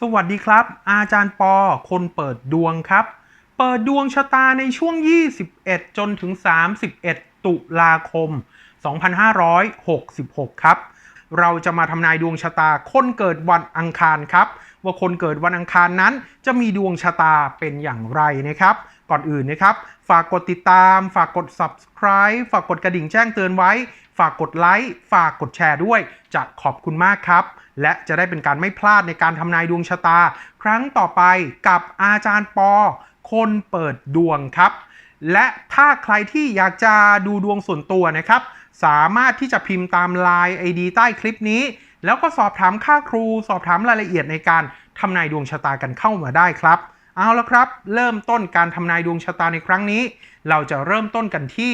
สวัสดีครับ อาจารย์ปอ คนเปิดดวงครับ เปิดดวงชะตาในช่วง 21 จนถึง 31 ตุลาคม 2566 ครับ เราจะมาทำนายดวงชะตาคนเกิดวันอังคารครับ ว่าคนเกิดวันอังคารนั้นจะมีดวงชะตาเป็นอย่างไรนะครับ ก่อนอื่นนะครับ ฝากกดติดตาม ฝากกด subscribe ฝากกดกระดิ่งแจ้งเตือนไว้ ฝากกดไลค์ ฝากกดแชร์ด้วย จะขอบคุณมากครับ และจะได้เป็นการไม่พลาดในการทำนายดวงชะตา ครั้งต่อไปกับอาจารย์ปอ คนเปิดดวงครับ และถ้าใครที่อยากจะดูดวงส่วนตัวนะครับ สามารถที่จะพิมพ์ตาม Line ID ใต้คลิปนี้ แล้วก็สอบถามค่าครู สอบถามรายละเอียดในการทำนายดวงชะตากันเข้ามาได้ครับเอาละครับ เริ่มต้นการทำนายดวงชะตาในครั้งนี้ เราจะเริ่มต้นกันที่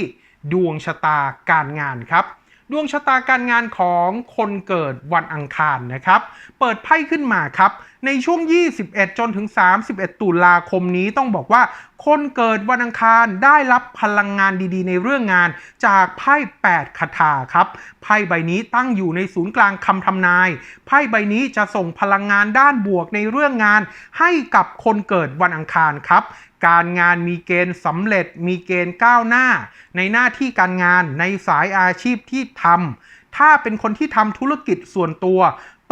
ดวงชะตาการงานครับ ดวงชะตาการงานของคนเกิดวันอังคารนะครับ เปิดไพ่ขึ้นมาครับ ในช่วง 21 จนถึง 31 ตุลาคมนี้ต้องบอกว่า คนเกิดวันอังคารได้รับพลังงานดีๆ ในเรื่องงานจากไพ่ 8 คาถาครับ ไพ่ใบนี้ตั้งอยู่ในศูนย์กลางคำทำนาย ไพ่ใบนี้จะส่งพลังงานด้านบวกในเรื่องงาน ให้กับคนเกิดวันอังคารครับ การงานมีเกณฑ์สำเร็จ มีเกณฑ์ก้าวหน้า ในหน้าที่การงานในสายอาชีพที่ทำถ้าเป็นคนที่ทำธุรกิจส่วนตัว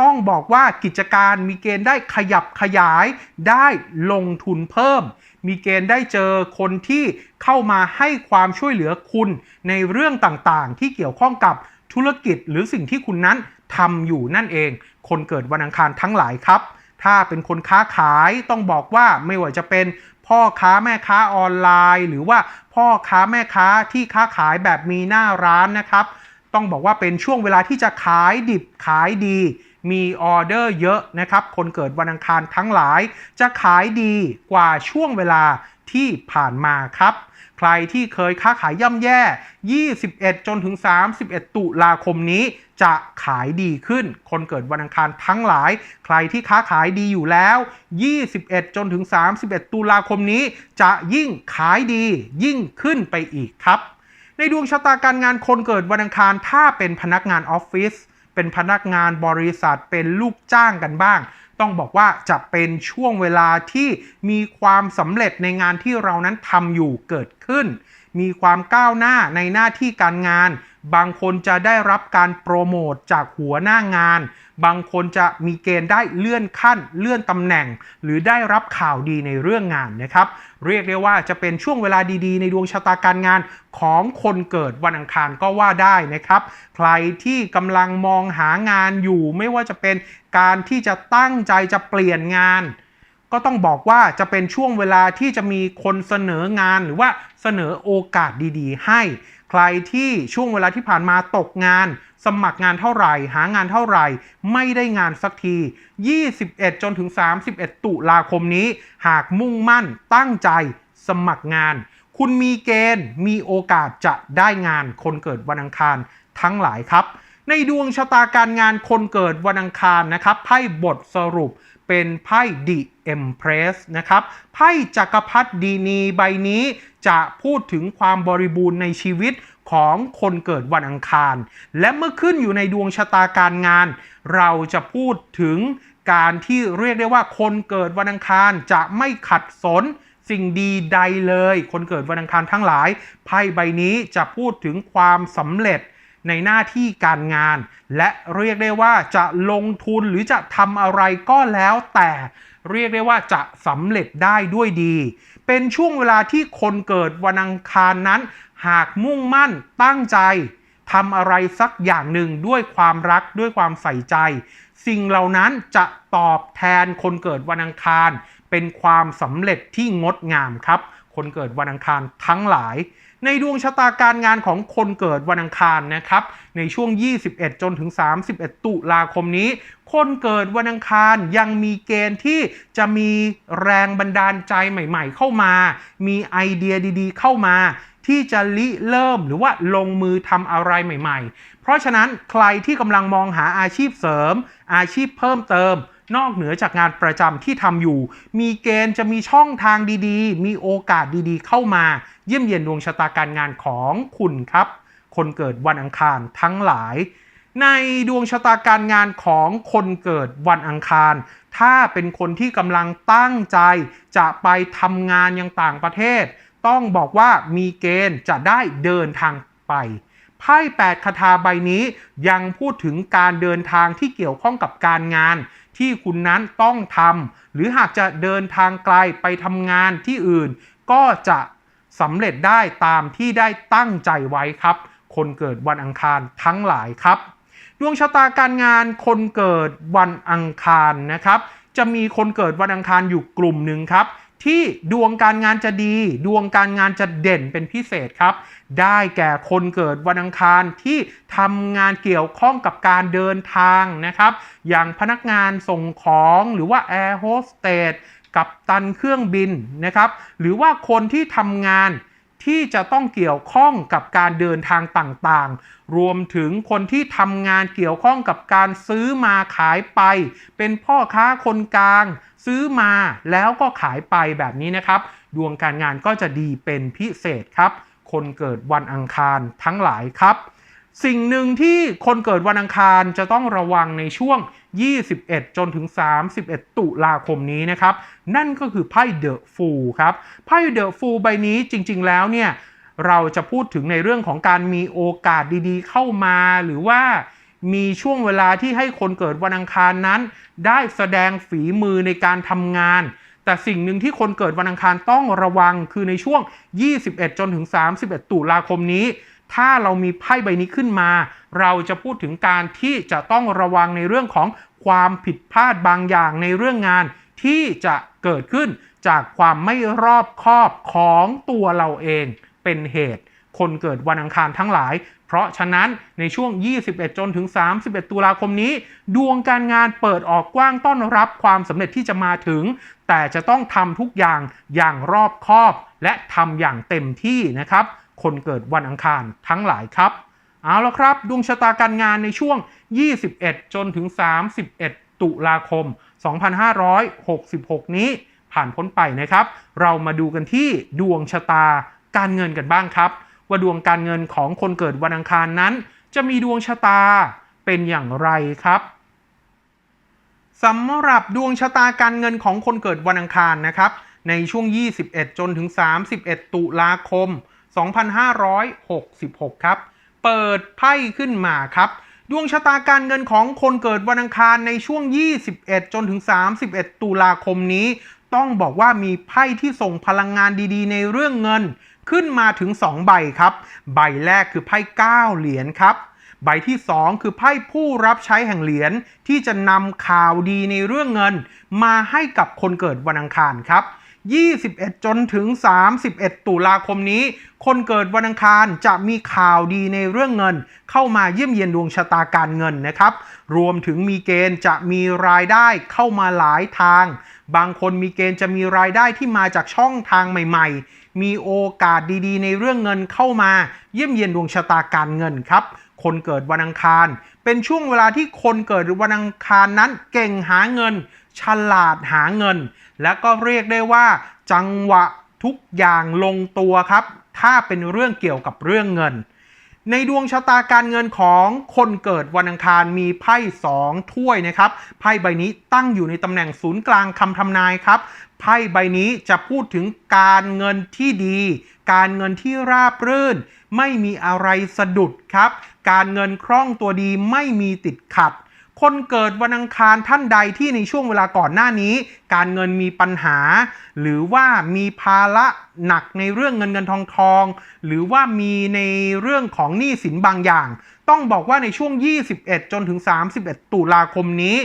ต้องบอกว่ากิจการมีเกณฑ์ได้ขยับขยาย ได้ลงทุนเพิ่ม มีเกณฑ์ได้เจอคนที่เข้ามาให้ความช่วยเหลือคุณ ในเรื่องต่างๆ ที่เกี่ยวข้องกับธุรกิจหรือสิ่งที่คุณนั้นทำอยู่นั่นเอง คนเกิดวันอังคารทั้งหลายครับ ถ้าเป็นคนค้าขายต้องบอกว่าไม่ว่าจะเป็น พ่อค้าแม่ค้าออนไลน์ หรือว่าพ่อค้าแม่ค้าที่ค้าขายแบบมีหน้าร้านนะครับ ต้องบอกว่าเป็นช่วงเวลาที่จะขายดิบขายดี มีออเดอร์เยอะนะครับ คนเกิดวันอังคารทั้งหลาย จะขายดีกว่าช่วงเวลาที่ผ่านมาครับ ใครที่เคยค้าขายย่ำแย่ 21 จนถึง 31 ตุลาคมนี้จะขายดีขึ้น คนเกิดวันอังคารทั้งหลาย ใครที่ค้าขายดีอยู่แล้ว 21 จนถึง 31 ตุลาคมนี้ จะยิ่งขายดี ยิ่งขึ้นไปอีกครับ ในดวงชะตาการงานคนเกิดวันอังคารถ้าเป็นพนักงานออฟฟิศเป็นพนักงานบริษัทเป็นลูกจ้างกันบ้าง ต้องบอกว่าจะเป็นช่วงเวลาที่มีความสำเร็จในงานที่เรานั้นทำอยู่เกิดขึ้น มีความก้าวหน้าในหน้าที่การงาน บางคนจะได้รับการโปรโมทจากหัวหน้างาน บางคนจะมีเกณฑ์ได้เลื่อนขั้น เลื่อนตำแหน่ง หรือได้รับข่าวดีในเรื่องงานนะครับ เรียกได้ว่าจะเป็นช่วงเวลาดีๆ ในดวงชะตาการงานของคนเกิดวันอังคารก็ว่าได้นะครับ ใครที่กำลังมองหางานอยู่ไม่ว่าจะเป็นการที่จะตั้งใจจะเปลี่ยนงาน ก็ต้องบอกว่าจะเป็นช่วงเวลาที่จะมีคนเสนองานหรือว่าเสนอโอกาสดีๆ ให้ ใครที่ช่วงเวลาที่ผ่านมาตกงาน สมัครงานเท่าไหร่ หางานเท่าไหร่ ไม่ได้งานสักที 21 จนถึง 31 ตุลาคมนี้ หากมุ่งมั่นตั้งใจสมัครงาน คุณมีเกณฑ์ มีโอกาสจะได้งานคนเกิดวันอังคารทั้งหลายครับ ในดวงชะตาการงานคนเกิดวันอังคารนะครับไพ่บทสรุป เป็นไพ่ The Empress นะครับ ไพ่จักรพรรดินีใบนี้จะพูดถึงความบริบูรณ์ในชีวิตของคนเกิดวันอังคาร และเมื่อขึ้นอยู่ในดวงชะตาการงาน เราจะพูดถึงการที่เรียกได้ว่าคนเกิดวันอังคารจะไม่ขัดสนสิ่งดีใดเลย คนเกิดวันอังคารทั้งหลาย ไพ่ใบนี้จะพูดถึงความสำเร็จ ในหน้าที่การงาน และเรียกได้ว่าจะลงทุนหรือจะทำอะไรก็แล้วแต่เรียกได้ว่าจะสำเร็จได้ด้วยดี เป็นช่วงเวลาที่คนเกิดวันอังคารนั้น หากมุ่งมั่นตั้งใจทำอะไรสักอย่างหนึ่งด้วยความรักด้วยความใส่ใจ สิ่งเหล่านั้นจะตอบแทนคนเกิดวันอังคาร เป็นความสำเร็จที่งดงามครับ คนเกิดวันอังคารทั้งหลาย ในดวงชะตาการงานของคนเกิดวันอังคารนะครับ ในช่วง 21 จนถึง 31 ตุลาคมนี้ คนเกิดวันอังคารยังมีเกณฑ์ที่จะมีแรงบันดาลใจใหม่ ๆ เข้ามา มีไอเดียดีๆ เข้ามาที่จะริเริ่มหรือว่าลงมือทำอะไรใหม่ ๆ เพราะฉะนั้นใครที่กำลังมองหาอาชีพเสริม อาชีพเพิ่มเติม นอกเหนือจากงานประจำที่ทำอยู่ มีเกณฑ์จะมีช่องทางดีๆ มีโอกาสดีๆ เข้ามา เยี่ยมเยียนดวงชะตาการงานของคุณครับ คนเกิดวันอังคารทั้งหลาย ในในดวงชะตาการงานของคนเกิดวันอังคาร ถ้าเป็นคนที่กำลังตั้งใจจะไปทำงานยังต่างประเทศ ต้องบอกว่ามีเกณฑ์จะได้เดินทางไป ไพ่แปดคาถาใบนี้ยังพูดถึงการเดินทางที่เกี่ยวข้องกับการงาน ที่คุณนั้นต้องทำหรือหากจะเดินทางไกลไปทำงานที่อื่น ก็จะสำเร็จได้ตามที่ได้ตั้งใจไว้ครับ คนเกิดวันอังคารทั้งหลายครับ ดวงชะตาการงานคนเกิดวันอังคารนะครับ จะมีคนเกิดวันอังคารอยู่กลุ่มหนึ่งครับ ที่ดวงการงานจะดี ดวงการงานจะเด่นเป็นพิเศษครับ ได้แก่คนเกิดวันอังคารที่ทำงานเกี่ยวข้องกับการเดินทางนะครับ อย่างพนักงานส่งของหรือว่าแอร์โฮสเตสกับตันเครื่องบินนะครับ หรือว่าคนที่ทำงาน ที่จะต้องเกี่ยวข้องกับการเดินทางต่างๆ รวมถึงคนที่ทำงานเกี่ยวข้องกับการซื้อมาขายไป เป็นพ่อค้าคนกลาง ซื้อมาแล้วก็ขายไปแบบนี้นะครับ ดวงการงานก็จะดีเป็นพิเศษครับ คนเกิดวันอังคารทั้งหลายครับ สิ่งหนึ่งที่คนเกิดวันอังคารจะต้องระวังในช่วง 21 จนถึง 31 ตุลาคมนี้นะครับ นั่นก็คือไพ่เดอะฟูลครับ ไพ่เดอะฟูลใบนี้จริง ๆ แล้วเนี่ยเราจะพูดถึงในเรื่องของการมีโอกาสดีๆ เข้ามาหรือว่ามีช่วงเวลาที่ให้คนเกิดวันอังคารนั้น ได้แสดงฝีมือในการทำงาน แต่สิ่งหนึ่งที่คนเกิดวันอังคารต้องระวังคือในช่วง 21 จนถึง 31 ตุลาคมนี้ ถ้าเรามีไพ่ใบนี้ขึ้นมา เราจะพูดถึงการที่จะต้องระวังในเรื่องของความผิดพลาดบางอย่างในเรื่องงานที่จะเกิดขึ้นจากความไม่รอบคอบของตัวเราเองเป็นเหตุ คนเกิดวันอังคารทั้งหลาย เพราะฉะนั้นในช่วง 21 จนถึง 31 ตุลาคมนี้ ดวงการงานเปิดออกกว้างต้อนรับความสำเร็จที่จะมาถึง แต่จะต้องทำทุกอย่างอย่างรอบคอบและทำอย่างเต็มที่นะครับ คนเกิดวันอังคารทั้งหลายครับ เอาละครับ ดวงชะตาการงานในช่วง 21 จนถึง 31 ตุลาคม 2566 นี้ผ่านพ้นไปนะครับ เรามาดูกันที่ดวงชะตาการเงินกันบ้างครับ ว่าดวงการเงินของคนเกิดวันอังคารนั้น จะมีดวงชะตาเป็นอย่างไรครับสำหรับดวงชะตาการเงินของคนเกิดวันอังคารนะครับ ในช่วง 21 จนถึง 31 ตุลาคม 2566 ครับ เปิดไพ่ขึ้นมาครับ ดวงชะตาการเงินของคนเกิดวันอังคารในช่วง 21 จนถึง 31 ตุลาคมนี้ ต้องบอกว่ามีไพ่ที่ส่งพลังงานดีๆ ในเรื่องเงินขึ้นมาถึง 2 ใบครับ ใบแรกคือไพ่9เหรียญครับใบที่ 2 คือไพ่ผู้รับใช้แห่งเหรียญที่จะนำข่าวดีในเรื่องเงิน มาให้กับคนเกิดวันอังคารครับ 21 จนถึง 31 ตุลาคมนี้ คนเกิดวันอังคารจะมีข่าวดีในเรื่องเงิน เข้ามาเยี่ยมเยียนดวงชะตาการเงินนะครับ รวมถึงมีเกณฑ์จะมีรายได้เข้ามาหลายทาง บางคนมีเกณฑ์จะมีรายได้ที่มาจากช่องทางใหม่ ๆ มีโอกาสดีๆ ในเรื่องเงินเข้ามาเยี่ยมเยียนดวงชะตาการเงินครับ คนเกิดวันอังคาร เป็นช่วงเวลาที่คนเกิดวันอังคารนั้นเก่งหาเงิน ฉลาดหาเงิน และก็เรียกได้ว่า จังหวะทุกอย่างลงตัวครับ ถ้าเป็นเรื่องเกี่ยวกับเรื่องเงิน ในดวงชะตาการเงินของคนเกิดวันอังคารมีไพ่สองถ้วยนะครับ ไพ่ใบนี้ตั้งอยู่ในตำแหน่งศูนย์กลางคำทำนายครับ ไพ่ใบนี้จะพูดถึงการเงินที่ดี การเงินที่ราบรื่น ไม่มีอะไรสะดุดครับ การเงินคล่องตัวดีไม่มีติดขัด คนเกิดวันอังคารท่านใดที่ในช่วงเวลาก่อนหน้านี้ การเงินมีปัญหา หรือว่ามีภาระหนักในเรื่องเงินเงินทองทอง หรือว่ามีในเรื่องของหนี้สินบางอย่าง ต้องบอกว่าในช่วง 21 จนถึง 31 ตุลาคมนี้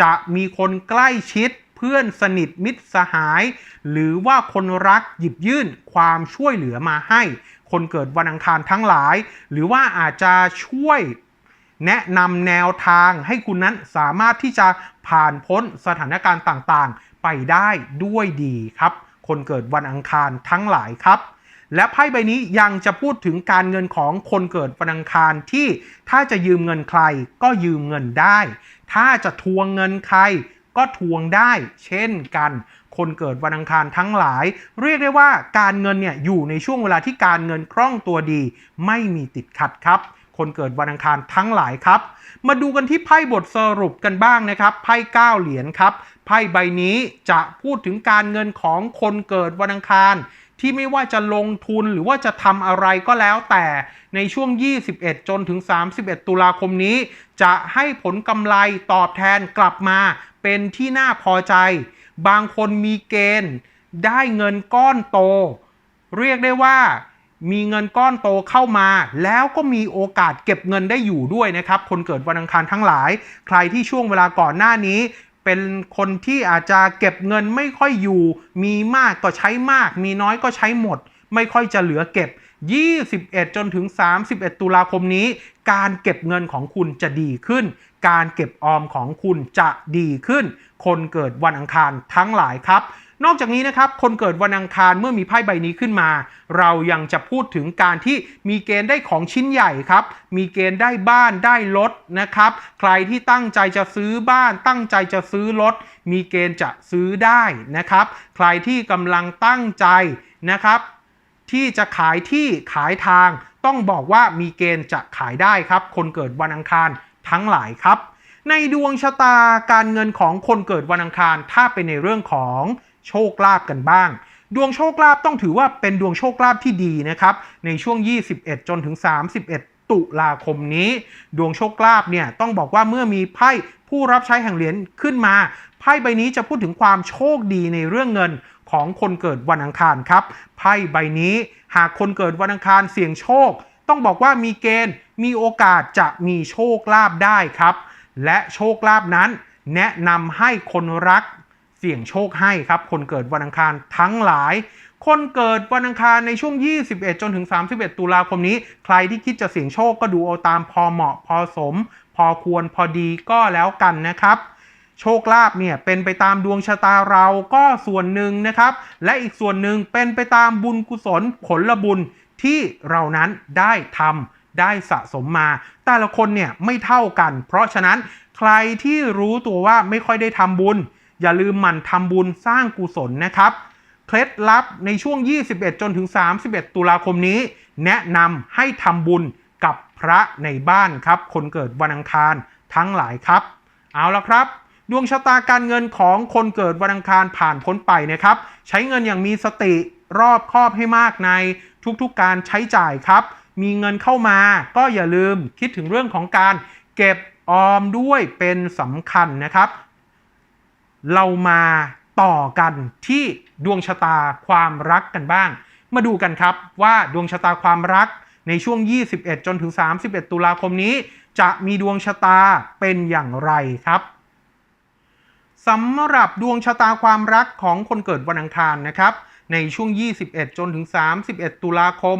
จะมีคนใกล้ชิดเพื่อนสนิทมิตรสหาย หรือว่าคนรักหยิบยื่นความช่วยเหลือมาให้ คนเกิดวันอังคารทั้งหลาย หรือว่าอาจจะช่วย แนะนำแนวทางให้คุณนั้นสามารถที่จะผ่านพ้นสถานการณ์ต่างๆ ไปได้ด้วยดีครับ คนเกิดวันอังคารทั้งหลายครับ และไพ่ใบนี้ยังจะพูดถึงการเงินของคนเกิดวันอังคารที่ถ้าจะยืมเงินใครก็ยืมเงินได้ ถ้าจะทวงเงินใครก็ทวงได้เช่นกัน คนเกิดวันอังคารทั้งหลาย เรียกได้ว่าการเงินเนี่ยอยู่ในช่วงเวลาที่การเงินคล่องตัวดี ไม่มีติดขัดครับ คนเกิดวันอังคารทั้งหลายครับ มาดูกันที่ไพ่บทสรุปกันบ้างนะครับ ไพ่เก้าเหรียญครับ ไพ่ใบนี้จะพูดถึงการเงินของคนเกิดวันอังคาร ที่ไม่ว่าจะลงทุนหรือว่าจะทำอะไรก็แล้วแต่ในช่วง 21 จนถึง 31 ตุลาคมนี้ จะให้ผลกำไรตอบแทนกลับมาเป็นที่น่าพอใจ บางคนมีเกณฑ์ ได้เงินก้อนโต เรียกได้ว่า มีเงินก้อนโตเข้ามา แล้วก็มีโอกาสเก็บเงินได้อยู่ด้วยนะครับ คนเกิดวันอังคารทั้งหลาย ใครที่ช่วงเวลาก่อนหน้านี้ เป็นคนที่อาจจะเก็บเงินไม่ค่อยอยู่ มีมากก็ใช้มาก มีน้อยก็ใช้หมด ไม่ค่อยจะเหลือเก็บ 21 จนถึง 31 ตุลาคมนี้ การเก็บเงินของคุณจะดีขึ้น การเก็บออมของคุณจะดีขึ้น คนเกิดวันอังคารทั้งหลายครับ นอกจากนี้นะครับคนเกิดวันอังคารเมื่อมีไพ่ใบนี้ขึ้นมา เรายังจะพูดถึงการที่มีเกณฑ์ได้ของชิ้นใหญ่ครับ มีเกณฑ์ได้บ้านได้รถนะครับ ใครที่ตั้งใจจะซื้อบ้านตั้งใจจะซื้อรถ มีเกณฑ์จะซื้อได้นะครับ ใครที่กำลังตั้งใจนะครับที่จะขายที่ขายทาง ต้องบอกว่ามีเกณฑ์จะขายได้ครับ คนเกิดวันอังคารทั้งหลายครับ ในดวงชะตาการเงินของคนเกิดวันอังคารถ้าเป็นในเรื่องของ โชคลาภกันบ้าง ดวงโชคลาภต้องถือว่าเป็นดวงโชคลาภที่ดีนะครับ ในช่วง 21 จนถึง 31 ตุลาคมนี้ ดวงโชคลาภเนี่ยต้องบอกว่าเมื่อมีไพ่ผู้รับใช้แห่งเหรียญขึ้นมา ไพ่ใบนี้จะพูดถึงความโชคดีในเรื่องเงินของคนเกิดวันอังคารครับ ไพ่ใบนี้หากคนเกิดวันอังคารเสี่ยงโชค ต้องบอกว่ามีเกณฑ์ มีโอกาสจะมีโชคลาภได้ครับ และโชคลาภนั้น แนะนำให้คนรัก เสี่ยงโชคให้ครับ คนเกิดวันอังคารทั้งหลาย คนเกิดวันอังคารในช่วง 21 จนถึง 31 ตุลาคมนี้ ใครที่คิดจะเสี่ยงโชคก็ดูเอาตามพอเหมาะพอสม พอควรพอดีก็แล้วกันนะครับ โชคลาภเนี่ยเป็นไปตามดวงชะตาเราก็ส่วนหนึ่งนะครับ และอีกส่วนหนึ่งเป็นไปตามบุญกุศลผลบุญที่เรานั้นได้ทำได้สะสมมา แต่ละคนเนี่ยไม่เท่ากัน เพราะฉะนั้นใครที่รู้ตัวว่าไม่ค่อยได้ทำบุญ อย่าลืมหมั่นทำบุญสร้างกุศลนะครับเคล็ดลับในช่วง 21 จนถึง 31 ตุลาคมนี้ แนะนำให้ทำบุญกับพระในบ้านครับ คนเกิดวันอังคารทั้งหลายครับ เอาละครับ ดวงชะตาการเงินของคนเกิดวันอังคารผ่านพ้นไปนะครับ ใช้เงินอย่างมีสติรอบคอบให้มากในทุกๆการใช้จ่ายครับ มีเงินเข้ามาก็อย่าลืมคิดถึงเรื่องของการเก็บออมด้วยเป็นสำคัญนะครับ เรามาต่อกันที่ดวงชะตาความรักกันบ้าง มาดูกันครับว่าดวงชะตาความรักในช่วง 21 จนถึง 31 ตุลาคมนี้ จะมีดวงชะตาเป็นอย่างไรครับสำหรับดวงชะตาความรักของคนเกิดวันอังคารนะครับ ในช่วง 21 จนถึง 31 ตุลาคม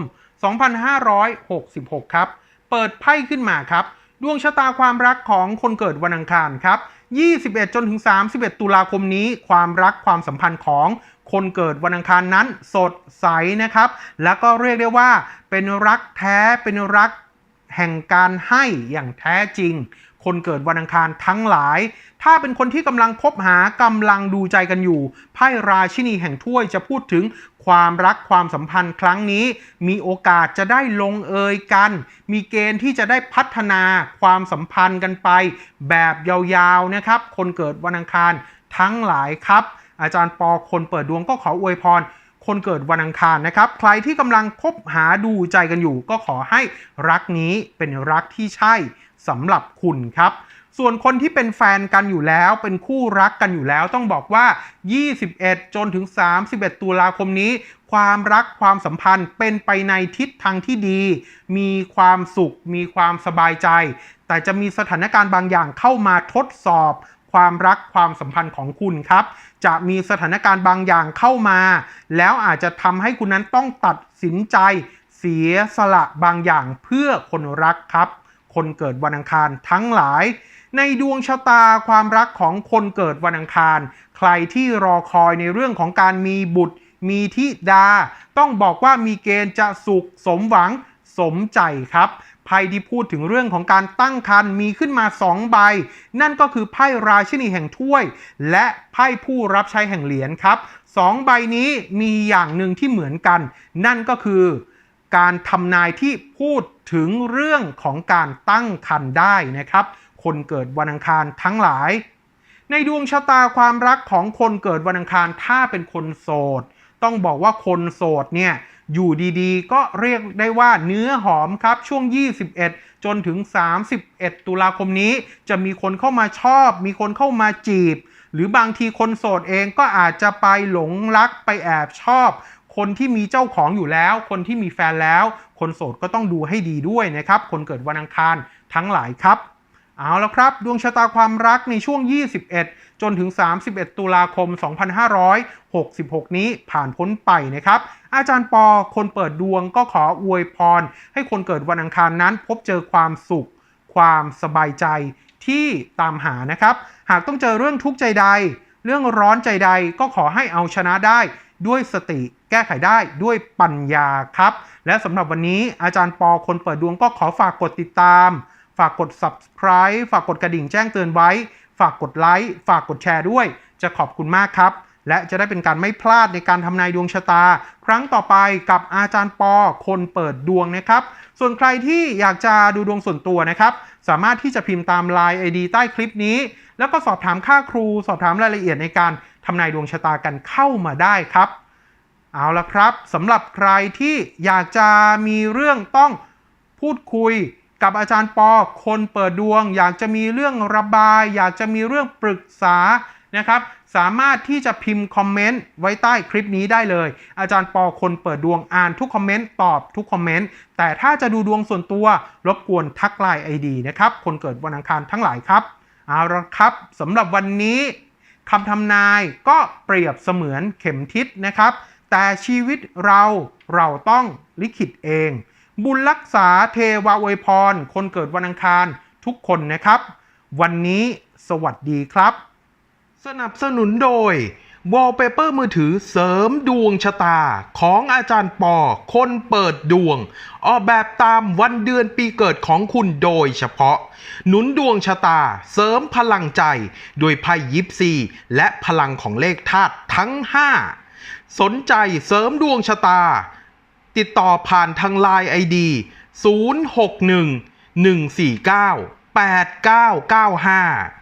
2566 ครับ เปิดไพ่ขึ้นมาครับ ดวงชะตาความรักของคนเกิดวันอังคารครับ 21 จนถึง 31 ตุลาคมนี้ ความรักความสัมพันธ์ของคนเกิดวันอังคารนั้นสดใสนะครับ แล้วก็เรียกได้ว่า เป็นรักแท้เป็นรักแห่งการให้อย่างแท้จริง คนเกิดวันอังคารทั้งหลาย ถ้าเป็นคนที่กำลังคบหากำลังดูใจกันอยู่ไพ่ราชินีแห่งถ้วยจะพูดถึง ความรักความสัมพันธ์ครั้งนี้ มีโอกาสจะได้ลงเอยกัน มีเกณฑ์ที่จะได้พัฒนาความสัมพันธ์กันไป แบบยาวๆนะครับ คนเกิดวันอังคารทั้งหลายครับ อาจารย์ปอคนเปิดดวงก็ขออวยพรคนเกิดวันอังคารนะครับ ใครที่กำลังคบหาดูใจกันอยู่ ก็ขอให้รักนี้เป็นรักที่ใช่สำหรับคุณครับ ส่วนคนที่เป็นแฟนกันอยู่แล้ว เป็นคู่รักกันอยู่แล้ว ต้องบอกว่า 21 จนถึง 31 ตุลาคมนี้ ความรักความสัมพันธ์เป็นไปในทิศทางที่ดี มีความสุข มีความสบายใจ แต่จะมีสถานการณ์บางอย่างเข้ามาทดสอบความรักความสัมพันธ์ของคุณครับ จะมีสถานการณ์บางอย่างเข้ามา แล้วอาจจะทำให้คุณนั้นต้องตัดสินใจ เสียสละบางอย่างเพื่อคนรักครับ คนเกิดวันอังคารทั้งหลาย ในดวงชะตาความรักของคนเกิดวันอังคาร ใครที่รอคอยในเรื่องของการมีบุตร มีทิดา ต้องบอกว่ามีเกณฑ์จะสุขสมหวังสมใจครับไพ่ที่พูดถึงเรื่องของการตั้งครรภ์มีขึ้นมา 2 ใบ นั่นก็คือไพ่ราชินีแห่งถ้วย และไพ่ผู้รับใช้แห่งเหรียญครับสองใบนี้มีอย่างหนึ่งที่เหมือนกัน นั่นก็คือการทำนายที่พูดถึงเรื่องของการตั้งครรภ์ได้นะครับ คนเกิดวันอังคารทั้งหลาย ในดวงชะตาความรักของคนเกิดวันอังคารถ้าเป็นคนโสด ต้องบอกว่าคนโสดเนี่ยอยู่ดีๆ ก็เรียกได้ว่าเนื้อหอมครับ ช่วง 21 จนถึง 31 ตุลาคมนี้ จะมีคนเข้ามาชอบ มีคนเข้ามาจีบ หรือบางทีคนโสดเองก็อาจจะไปหลงรักไปแอบชอบ คนที่มีเจ้าของอยู่แล้ว คนที่มีแฟนแล้ว คนโสดก็ต้องดูให้ดีด้วยนะครับ คนเกิดวันอังคารทั้งหลายครับ เอาและครับ ดวงชะตาความรักในช่วง 21 จนถึง 31 ตุลาคม 2566 นี้ผ่านพ้นไปนะครับ อาจารย์ปอคนเปิดดวงก็ขออวยพร ให้คนเกิดวันอังคารนั้น พบเจอความสุข ความสบายใจที่ตามหานะครับ หากต้องเจอเรื่องทุกข์ใจใด เรื่องร้อนใจใดก็ขอให้เอาชนะได้ด้วยสติแก้ไขได้ด้วยปัญญาครับ และสำหรับวันนี้อาจารย์ปอคนเปิดดวงก็ขอฝากกดติดตาม ฝากกด subscribe ฝากกดกระดิ่งแจ้งเตือนไว้ ฝากกดไลค์ฝากกดแชร์ด้วย จะขอบคุณมากครับ และจะได้เป็นการไม่พลาดในการทำนายดวงชะตา ครั้งต่อไปกับอาจารย์ปอคนเปิดดวงนะครับ ส่วนใครที่อยากจะดูดวงส่วนตัวนะครับ สามารถที่จะพิมพ์ตาม Line ID ใต้คลิปนี้ แล้วก็สอบถามค่าครู สอบถามรายละเอียดในการทำนายดวงชะตากันเข้ามาได้ครับ เอาละครับสำหรับใครที่อยากจะมีเรื่องต้องพูดคุย กับอาจารย์ปอคนเปิดดวง อยากจะมีเรื่องระบาย อยากจะมีเรื่องปรึกษานะครับสามารถที่จะพิมพ์คอมเมนต์ไว้ใต้คลิปนี้ได้เลย อาจารย์ปอคนเปิดดวงอ่านทุกคอมเมนต์ตอบทุกคอมเมนต์แต่ถ้าจะดูดวงส่วนตัวรบกวนทักไลน์ไอดีนะครับคนเกิดวันอังคารทั้งหลายครับเอาละครับสำหรับวันนี้คำทำนายก็เปรียบเสมือนเข็มทิศนะครับ แต่ชีวิตเราเราต้องลิขิตเอง บุญรักษาเทวาอวยพร คนเกิดวันอังคารทุกคนนะครับ วันนี้สวัสดีครับ สนับสนุนโดย Wallpaper มือถือเสริมดวงชะตาของอาจารย์ปอ คนเปิดดวง ออกแบบตามวันเดือนปีเกิดของคุณโดยเฉพาะ หนุนดวงชะตาเสริมพลังใจ โดยไพ่ยิปซีและพลังของเลขธาตุทั้ง 5 สนใจเสริมดวงชะตา ติดต่อผ่านทางไลน์ไอดี061 149 8995